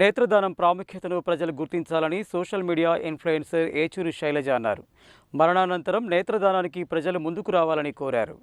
నేత్రదానం ప్రాముఖ్యతను ప్రజలు గుర్తించాలని social media influencer Yechuri Shailaja అన్నారు. మరణానంతరం నేత్రదానానికి ప్రజలు ముందుకు రావాలని కోరారు.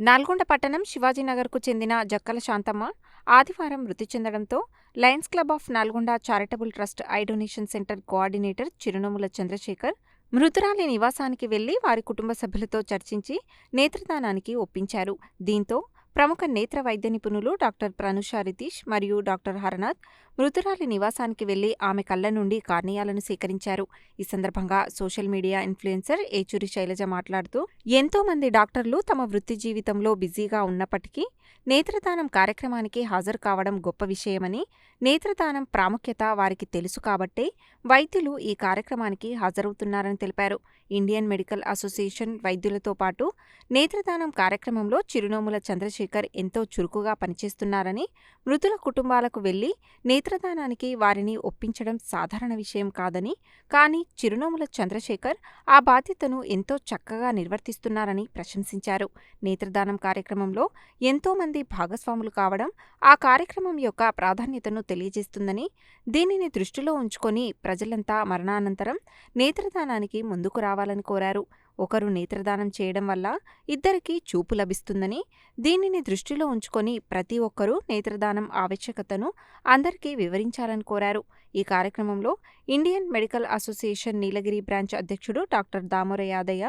నల్గొండ పట్టణం శివాజీనగర్కు చెందిన జక్కల శాంతమ్మ ఆదివారం మృతి చెందడంతో lions club of Nalgonda charitable trust eye donation centre coordinator Chirunomula Chandrashekar మృతురాలి నివాసానికి వెళ్ళి వారి కుటుంబ సభ్యులతో చర్చించి నేత్రదానానికి ఒప్పించారు. దీంతో ప్రముఖ నేత్ర వైద్య నిపుణులు డాక్టర్ ప్రనుష రితీష్ మరియు డాక్టర్ హరనాథ్ మృతురాలి నివాసానికి వెళ్ళి ఆమె కళ్ళ నుండి కార్నియాలను సేకరించారు. ఈ సందర్భంగా social media influencer Yechuri Shailaja మాట్లాడుతూ ఎంతో మంది డాక్టర్లు తమ వృత్తి జీవితంలో బిజీగా ఉన్నప్పటికీ నేత్రదానం కార్యక్రమానికి హాజరు కావడం గొప్ప విషయమని నేత్రదానం ప్రాముఖ్యత వారికి తెలుసు కాబట్టే వైద్యులు ఈ కార్యక్రమానికి హాజరవుతున్నారని తెలిపారు. ఇండియన్ మెడికల్ అసోసియేషన్ వైద్యులతో పాటు నేత్రదానం కార్యక్రమంలో చిరునోముల చంద్రశేఖర్ ఎంతో చురుకుగా పనిచేస్తున్నారని మృతుల కుటుంబాలకు వెళ్ళి నేత్రదానానికి వారిని ఒప్పించడం సాధారణ విషయం కాదని కానీ చిరునోముల చంద్రశేఖర్ ఆ బాధ్యతను ఎంతో చక్కగా నిర్వర్తిస్తున్నారని ప్రశంసించారు. నేత్రదానం కార్యక్రమంలో ఎంతోమంది భాగస్వాములు కావడం ఆ కార్యక్రమం యొక్క ప్రాధాన్యతను తెలియజేస్తుందని దీనిని దృష్టిలో ఉంచుకొని ప్రజలంతా మరణానంతరం నేత్రదానానికి ముందుకు రావాలని కోరారు. ఒకరు నేత్రదానం చేయడం వల్ల ఇద్దరికీ చూపు లభిస్తుందని దీనిని దృష్టిలో ఉంచుకొని ప్రతి ఒక్కరూ నేత్రదానం ఆవశ్యకతను అందరికీ వివరించాలని కోరారు. ఈ కార్యక్రమంలో Indian medical association Neelagiri branch అధ్యక్షుడు doctor Damora Yadaiah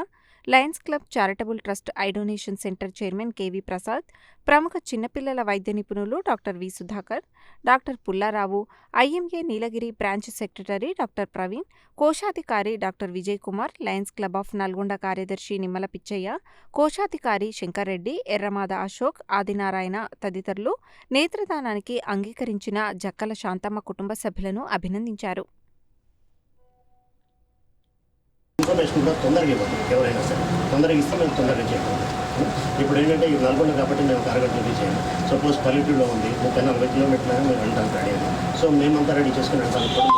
lions club charitable trust eye donation centre chairman K V Prasad ప్రముఖ చిన్నపిల్లల వైద్య నిపుణులు doctor V Sudhakar doctor Pullarao IMA Neelagiri branch secretary doctor Praveen కోశాధికారి doctor Vijay Kumar lions club of Nalgonda కార్యదర్శి నిమ్మల పిచ్చయ్య కోశాధికారి శంకర్రెడ్డి ఎర్రమాద అశోక్ ఆదినారాయణ తదితరులు నేత్రదానానికి అంగీకరించిన జక్కల శాంతమ్మ కుటుంబ సభ్యులను అభినందించారు. ఇన్ఫర్మేషన్ కూడా తొందరగా ఇవ్వండి ఎవరైనా సరే. తొందరగా ఇస్తే మేము తొందరగా చేయగలం ఇప్పుడు ఏంటంటే ఇది నల్గొండ కాబట్టి మేము అరగంట రెడీ చేయాలి. సపోజ్ పల్లెటూరులో ఉంది ముప్పై నలభై కిలోమీటర్లు మేము వెళ్ళడానికి రెడీ అయ్యాం సో మేమంతా రెడీ చేసుకుని వెళ్ళడానికి కూడా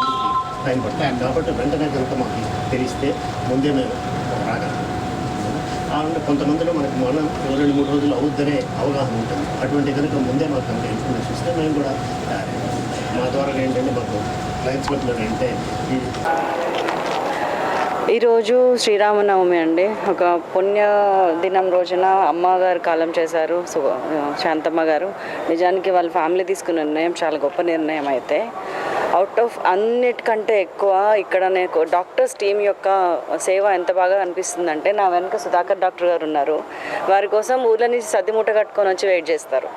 టైం పడుతుంది. కాబట్టి వెంటనే కనుక మాకు తెలిస్తే ముందే మేము రాగలం. కొంతమందిలో మనకి మనం రెండు మూడు రోజులు అవుద్దనే అవగాహన ఉంటుంది. అటువంటి కనుక ముందే మాకు కనుక ఇన్ఫర్మేషన్ ఇస్తే మేము కూడా. మా ద్వారా ఏంటంటే మాకు లైన్స్ క్లబ్లో అంటే ఈ ఈరోజు శ్రీరామనవమి అండి. ఒక పుణ్య దినం రోజున అమ్మగారు కాలం చేశారు. శాంతమ్మ గారు. నిజానికి వాళ్ళ ఫ్యామిలీ తీసుకున్న నిర్ణయం చాలా గొప్ప నిర్ణయం అయితే. అవుట్ ఆఫ్ అన్నిటికంటే ఎక్కువ ఇక్కడ నాకు డాక్టర్స్ టీం యొక్క సేవ ఎంత బాగా అనిపిస్తుందంటే నా వెనుక సుధాకర్ డాక్టర్ గారు ఉన్నారు. వారి కోసం ఊర్ల నుంచి సద్దిమూట కట్టుకొని వచ్చి వెయిట్ చేస్తారు.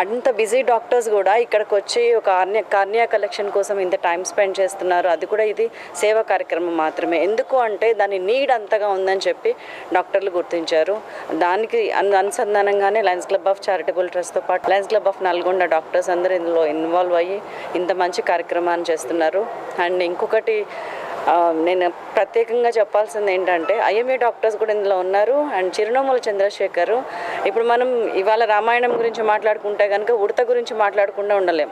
అంత బిజీ డాక్టర్స్ కూడా ఇక్కడికి వచ్చి ఒక కార్నియా కార్నియా కలెక్షన్ కోసం ఇంత టైం స్పెండ్ చేస్తున్నారు. అది కూడా ఇది సేవా కార్యక్రమం మాత్రమే. ఎందుకు అంటే దాని నీడ్ అంతగా ఉందని చెప్పి డాక్టర్లు గుర్తించారు. దానికి అనుసంధానంగానే లయన్స్ క్లబ్ ఆఫ్ చారిటబుల్ ట్రస్ట్తో పాటు lions club of Nalgonda doctors అందరూ ఇందులో ఇన్వాల్వ్ అయ్యి ఇంత మంచి కార్యక్రమాన్ని చేస్తున్నారు. అండ్ ఇంకొకటి నేను ప్రత్యేకంగా చెప్పాల్సింది ఏంటంటే ఐఎంఏ డాక్టర్స్ కూడా ఇందులో ఉన్నారు. అండ్ చిరునోముల చంద్రశేఖర్ ఇప్పుడు మనం ఇవాళ రామాయణం గురించి మాట్లాడుకుంటే కనుక ఉడత గురించి మాట్లాడకుండా ఉండలేం.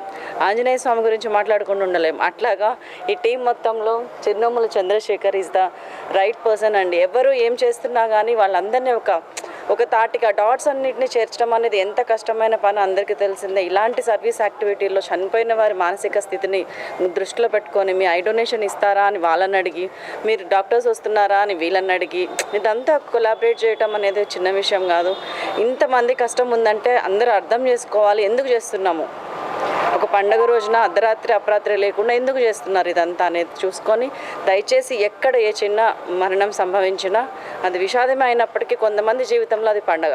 ఆంజనేయ స్వామి గురించి మాట్లాడకుండా ఉండలేం. అట్లాగా ఈ టీం మొత్తంలో Chirunomula Chandrashekar is the right person అండి. ఎవరు ఏం చేస్తున్నా కానీ వాళ్ళందరినీ ఒక ఒక తాటిగా డాట్స్ అన్నింటినీ చేర్చడం అనేది ఎంత కష్టమైన పని అందరికీ తెలిసిందే. ఇలాంటి సర్వీస్ యాక్టివిటీల్లో చనిపోయిన వారి మానసిక స్థితిని దృష్టిలో పెట్టుకొని మీ ఐ డొనేషన్ ఇస్తారా అని వాళ్ళని అడిగి మీరు డాక్టర్స్ వస్తున్నారా అని వీళ్ళని అడిగి ఇదంతా కొలాబరేట్ చేయటం అనేది చిన్న విషయం కాదు. ఇంతమంది కష్టం ఉందంటే అందరూ అర్థం చేసుకోవాలి. ఎందుకు చేస్తున్నాము? ఒక పండగ రోజున అర్ధరాత్రి అపరాత్రి లేకుండా ఎందుకు చేస్తున్నారు ఇదంతా అనేది చూసుకొని దయచేసి ఎక్కడ ఏ చిన్న మరణం సంభవించినా అది విషాదమే అయినప్పటికీ కొంతమంది జీవితంలో అది పండగ.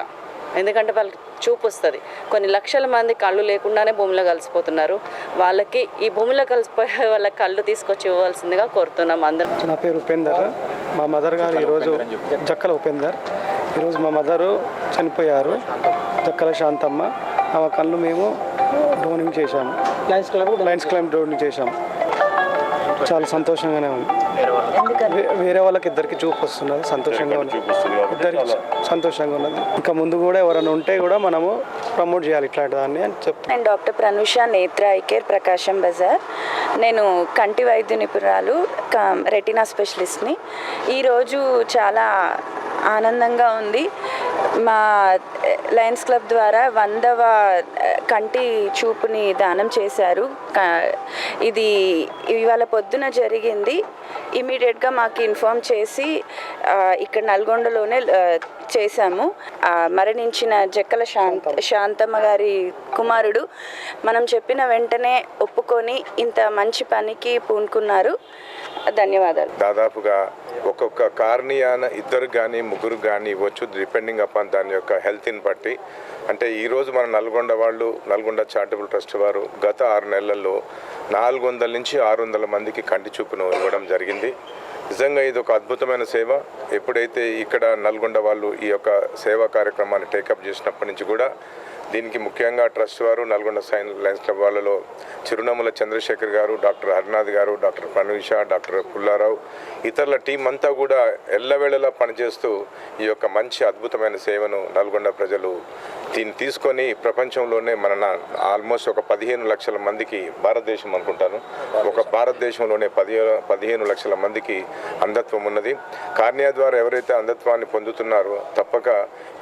ఎందుకంటే వాళ్ళకి చూపు వస్తుంది. కొన్ని లక్షల మంది కళ్ళు లేకుండానే భూమిలో కలిసిపోతున్నారు. వాళ్ళకి ఈ భూమిలో కలిసిపోయే వాళ్ళ కళ్ళు తీసుకొచ్చి ఇవ్వాల్సిందిగా కోరుతున్నాం అందరం. నా పేరు ఉపేందర్. మా మదర్ గారు ఈరోజు జక్కల ఉపేందర్. ఈరోజు మా మదరు చనిపోయారు. జక్కల శాంతమ్మ. ఆమె కళ్ళు మేము డోనింగ్ చేశాము లయన్స్ క్లబ్ లయన్స్ క్లబ్ డోనింగ్ చేశాము చాలా సంతోషంగానే ఉంది. వేరే వాళ్ళకి ఇద్దరికి చూపు వస్తున్నది సంతోషంగా ఉంది ఇద్దరికి సంతోషంగా ఉన్నది. ఇంకా ముందు కూడా ఎవరైనా ఉంటే కూడా మనము ప్రమోట్ చేయాలి ఇట్లాంటి దాన్ని అని చెప్తాను నేను డాక్టర్ ప్రనుష నేత్ర ఐకేర్ ప్రకాశం బజార్. నేను కంటి వైద్య నిపుణురాలు రెటినా స్పెషలిస్ట్ని ఈరోజు చాలా ఆనందంగా ఉంది. మా లయన్స్ క్లబ్ ద్వారా వందవ కంటి చూపుని దానం చేశారు. ఇది ఇవాళ పొద్దున జరిగింది. ఇమీడియట్గా మాకు ఇన్ఫామ్ చేసి ఇక్కడ నల్గొండలోనే చేశాము. మరణించిన జక్కల శాంత శాంతమ్మ గారి కుమారుడు మనం చెప్పిన వెంటనే ఒప్పుకొని ఇంత మంచి పనికి పూనుకున్నారు. ధన్యవాదాలు. దాదాపుగా ఒక్కొక్క కార్నియాన ఇద్దరు కానీ ముగ్గురు కానీ ఇవ్వచ్చు డిపెండింగ్ అపాన్ దాని యొక్క హెల్త్ని బట్టి. అంటే ఈరోజు మన నల్గొండ వాళ్ళు నల్గొండ చారిటబుల్ ట్రస్ట్ వారు గత ఆరు నెలల్లో నాలుగు వందల నుంచి ఆరు వందల మందికి కంటి చూపును ఇవ్వడం జరిగింది. నిజంగా ఇది ఒక అద్భుతమైన సేవ. ఎప్పుడైతే ఇక్కడ నల్గొండ వాళ్ళు ఈ యొక్క సేవా కార్యక్రమాన్ని టేకప్ చేసినప్పటి నుంచి కూడా దీనికి ముఖ్యంగా ట్రస్ట్ వారు నల్గొండ సైన్స్ లయన్స్ క్లబ్ వాళ్ళలో చిరునామల చంద్రశేఖర్ గారు డాక్టర్ హరినాథ్ గారు డాక్టర్ పన్విష డాక్టర్ పుల్లారావు ఇతరుల టీం అంతా కూడా ఎల్లవేళలా పనిచేస్తూ ఈ యొక్క మంచి అద్భుతమైన సేవను నల్గొండ ప్రజలు దీన్ని తీసుకొని ప్రపంచంలోనే మన ఆల్మోస్ట్ ఒక పదిహేను లక్షల మందికి భారతదేశం అనుకుంటాను. ఒక భారతదేశంలోనే పదిహేను పదిహేను లక్షల మందికి అంధత్వం ఉన్నది. కార్నియా ద్వారా ఎవరైతే అంధత్వాన్ని పొందుతున్నారో తప్పక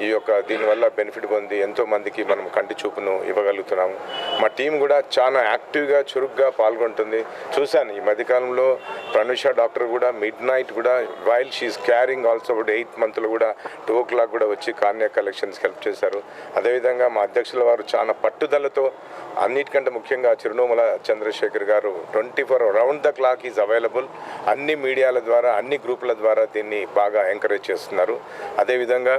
ఈ యొక్క దీనివల్ల బెనిఫిట్ పొంది ఎంతో మందికి మనం కంటి చూపును ఇవ్వగలుగుతున్నాము. మా టీం కూడా చాలా యాక్టివ్గా చురుగ్గా పాల్గొంటుంది. చూశాను ఈ మధ్యకాలంలో ప్రనుష డాక్టర్ కూడా మిడ్ నైట్ కూడా while she is carrying also eight eighth మంత్లో కూడా టూ ఓ క్లాక్ కూడా వచ్చి కార్నియా కలెక్షన్స్కి హెల్ప్ చేశారు. అదేవిధంగా మా అధ్యక్షుల వారు చాలా పట్టుదలతో అన్నిటికంటే ముఖ్యంగా Chirunomula Chandrashekar garu twenty four round the clock is available. అన్ని మీడియాల ద్వారా అన్ని గ్రూపుల ద్వారా దీన్ని బాగా ఎంకరేజ్ చేస్తున్నారు. అదేవిధంగా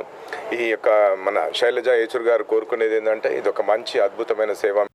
ఈ యొక్క మన శైలజ యేచూర్ గారు కోరుకునేది ఏంటంటే ఇది ఒక మంచి అద్భుతమైన సేవ